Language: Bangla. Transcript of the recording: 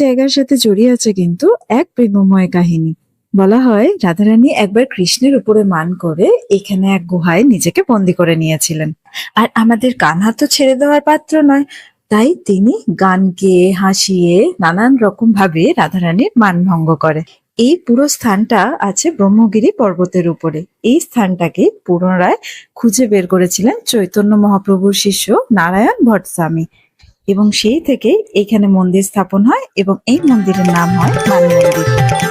জায়গার সাথে জড়িয়ে আছে কিন্তু এক প্রেমময় কাহিনী। বলা হয়, রাধারানী একবার কৃষ্ণের উপরে মান করে এখানে এক গুহায় নিজেকে বন্দি করে নিয়েছিলেন। আর আমাদের কানহা তো ছেড়ে দেওয়ার পাত্র নয়। তাই তিনি গান গেয়ে, হাসিয়ে নানান রকম ভাবে রাধারানীর মান ভঙ্গ করে। এই পুরো স্থানটা আছে ব্রহ্মগিরি পর্বতের উপরে। এই স্থানটাকে পুনরায় খুঁজে বের করেছিলেন চৈতন্য মহাপ্রভুর শিষ্য নারায়ণ ভট্টস্বামী এবং সেই থেকে এখানে মন্দির স্থাপন হয় এবং এই মন্দিরের নাম হয় মান মন্দির